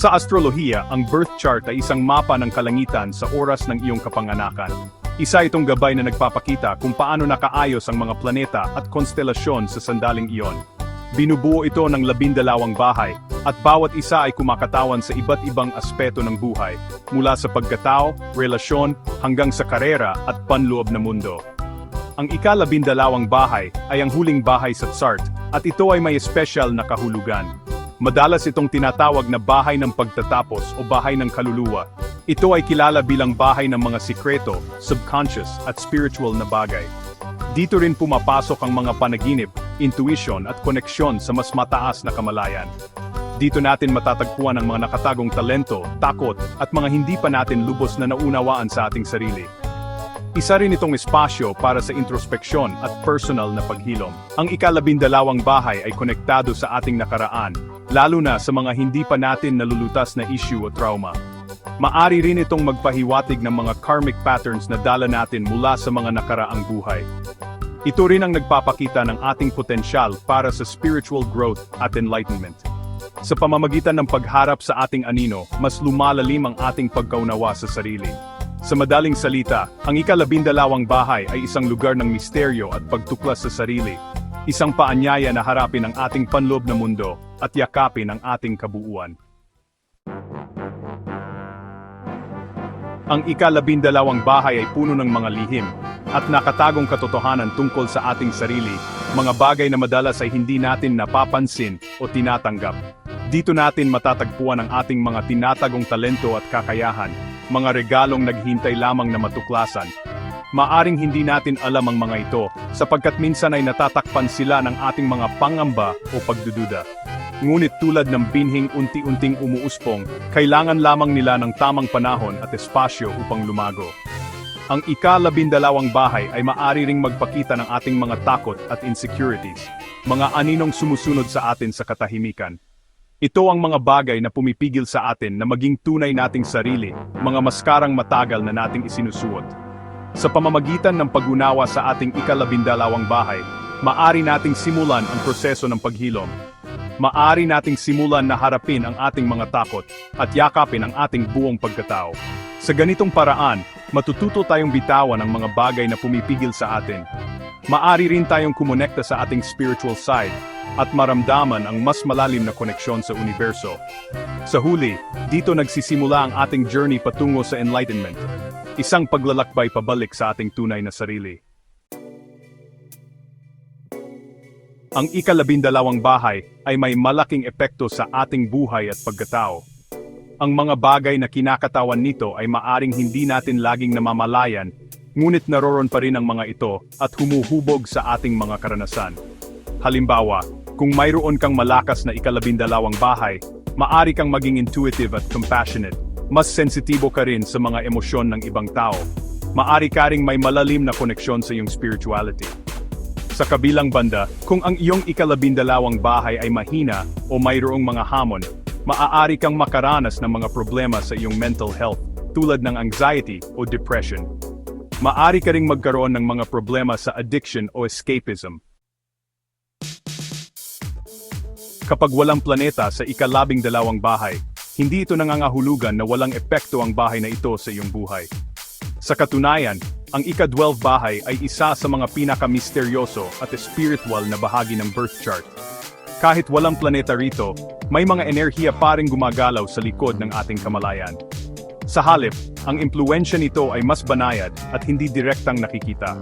Sa astrolohiya, ang birth chart ay isang mapa ng kalangitan sa oras ng iyong kapanganakan. Isa itong gabay na nagpapakita kung paano nakaayos ang mga planeta at konstelasyon sa sandaling iyon. Binubuo ito ng labindalawang bahay, at bawat isa ay kumakatawan sa iba't ibang aspeto ng buhay, mula sa pagkatao, relasyon, hanggang sa karera at panloob na mundo. Ang ikalabindalawang bahay ay ang huling bahay sa chart, at ito ay may espesyal na kahulugan. Madalas itong tinatawag na bahay ng pagtatapos o bahay ng kaluluwa. Ito ay kilala bilang bahay ng mga sikreto, subconscious at spiritual na bagay. Dito rin pumapasok ang mga panaginip, intuition at koneksyon sa mas mataas na kamalayan. Dito natin matatagpuan ang mga nakatagong talento, takot, at mga hindi pa natin lubos na naunawaan sa ating sarili. Isa rin itong espasyo para sa introspeksyon at personal na paghilom. Ang ikalabindalawang bahay ay konektado sa ating nakaraan, lalo na sa mga hindi pa natin nalulutas na issue o trauma. Maari rin itong magpahiwatig ng mga karmic patterns na dala natin mula sa mga nakaraang buhay. Ito rin ang nagpapakita ng ating potensyal para sa spiritual growth at enlightenment. Sa pamamagitan ng pagharap sa ating anino, mas lumalalim ang ating pagkaunawa sa sarili. Sa madaling salita, ang ikalabindalawang bahay ay isang lugar ng misteryo at pagtuklas sa sarili. Isang paanyaya na harapin ang ating panloob na mundo at yakapin ang ating kabuuan. Ang ikalabindalawang bahay ay puno ng mga lihim at nakatagong katotohanan tungkol sa ating sarili, mga bagay na madalas ay hindi natin napapansin o tinatanggap. Dito natin matatagpuan ang ating mga tinatagong talento at kakayahan, mga regalong naghintay lamang na matuklasan. Maaring hindi natin alam ang mga ito, sapagkat minsan ay natatakpan sila ng ating mga pangamba o pagdududa. Ngunit tulad ng binhing unti-unting umuuspong, kailangan lamang nila ng tamang panahon at espasyo upang lumago. Ang ikalabindalawang bahay ay maari ring magpakita ng ating mga takot at insecurities, mga aninong sumusunod sa atin sa katahimikan. Ito ang mga bagay na pumipigil sa atin na maging tunay nating sarili, mga maskarang matagal na nating isinusuot. Sa pamamagitan ng pag-unawa sa ating ikalabindalawang bahay, maari nating simulan ang proseso ng paghilom. Maari nating simulan na harapin ang ating mga takot at yakapin ang ating buong pagkatao. Sa ganitong paraan, matututo tayong bitawan ang mga bagay na pumipigil sa atin. Maari rin tayong kumonekta sa ating spiritual side at maramdaman ang mas malalim na koneksyon sa universo. Sa huli, dito nagsisimula ang ating journey patungo sa enlightenment. Isang paglalakbay pabalik sa ating tunay na sarili. Ang ikalabindalawang bahay ay may malaking epekto sa ating buhay at pagkatao. Ang mga bagay na kinakatawan nito ay maaring hindi natin laging namamalayan, ngunit naroon pa rin ang mga ito at humuhubog sa ating mga karanasan. Halimbawa, kung mayroon kang malakas na ikalabindalawang bahay, maari kang maging intuitive at compassionate. Mas sensitibo ka rin sa mga emosyon ng ibang tao. Maari ka ring may malalim na koneksyon sa iyong spirituality. Sa kabilang banda, kung ang iyong ikalabindalawang bahay ay mahina o mayroong mga hamon, maaari kang makaranas ng mga problema sa iyong mental health, tulad ng anxiety o depression. Maari ka ring magkaroon ng mga problema sa addiction o escapism. Kapag walang planeta sa ikalabing dalawang bahay, hindi ito nangangahulugan na walang epekto ang bahay na ito sa iyong buhay. Sa katunayan, ang ika-12 bahay ay isa sa mga pinaka-misteryoso at spiritual na bahagi ng birth chart. Kahit walang planeta rito, may mga enerhiya pa ring gumagalaw sa likod ng ating kamalayan. Sa halip, ang impluensya nito ay mas banayad at hindi direktang nakikita.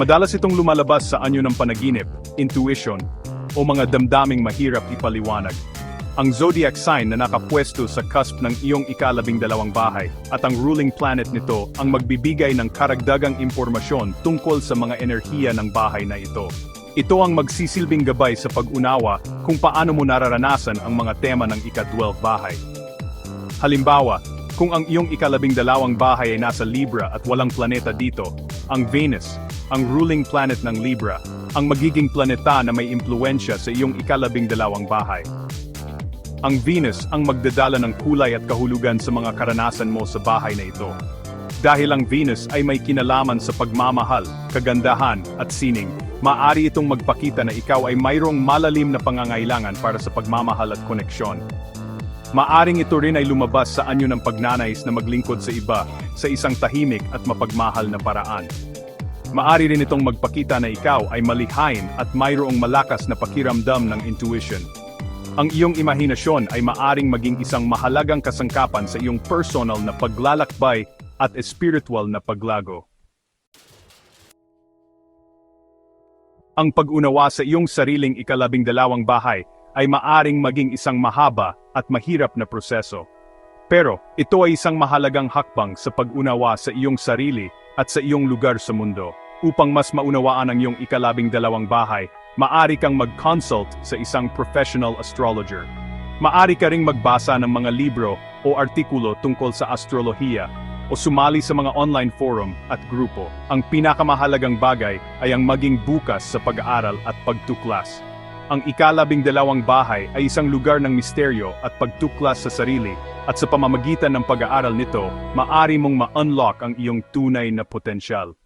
Madalas itong lumalabas sa anyo ng panaginip, intuition, o mga damdaming mahirap ipaliwanag. Ang zodiac sign na nakapwesto sa cusp ng iyong ikalabing dalawang bahay at ang ruling planet nito ang magbibigay ng karagdagang impormasyon tungkol sa mga enerhiya ng bahay na ito. Ito ang magsisilbing gabay sa pag-unawa kung paano mo nararanasan ang mga tema ng ika-12 bahay. Halimbawa, kung ang iyong ikalabing dalawang bahay ay nasa Libra at walang planeta dito, ang Venus, ang ruling planet ng Libra, ang magiging planeta na may impluensya sa iyong ikalabing dalawang bahay. Ang Venus ang magdadala ng kulay at kahulugan sa mga karanasan mo sa bahay na ito. Dahil ang Venus ay may kinalaman sa pagmamahal, kagandahan, at sining, maaari itong magpakita na ikaw ay mayroong malalim na pangangailangan para sa pagmamahal at koneksyon. Maaring ito rin ay lumabas sa anyo ng pagnanais na maglingkod sa iba sa isang tahimik at mapagmahal na paraan. Maari rin itong magpakita na ikaw ay malikhain at mayroong malakas na pakiramdam ng intuition. Ang iyong imahinasyon ay maaring maging isang mahalagang kasangkapan sa iyong personal na paglalakbay at spiritual na paglago. Ang pag-unawa sa iyong sariling ikalabing dalawang bahay ay maaring maging isang mahaba at mahirap na proseso. Pero ito ay isang mahalagang hakbang sa pag-unawa sa iyong sarili at sa iyong lugar sa mundo. Upang mas maunawaan ang iyong ikalabing dalawang bahay, maari kang mag-consult sa isang professional astrologer. Maari ka ring magbasa ng mga libro o artikulo tungkol sa astrolohiya o sumali sa mga online forum at grupo. Ang pinakamahalagang bagay ay ang maging bukas sa pag-aaral at pagtuklas. Ang ikalabing dalawang bahay ay isang lugar ng misteryo at pagtuklas sa sarili, at sa pamamagitan ng pag-aaral nito, maari mong ma-unlock ang iyong tunay na potensyal.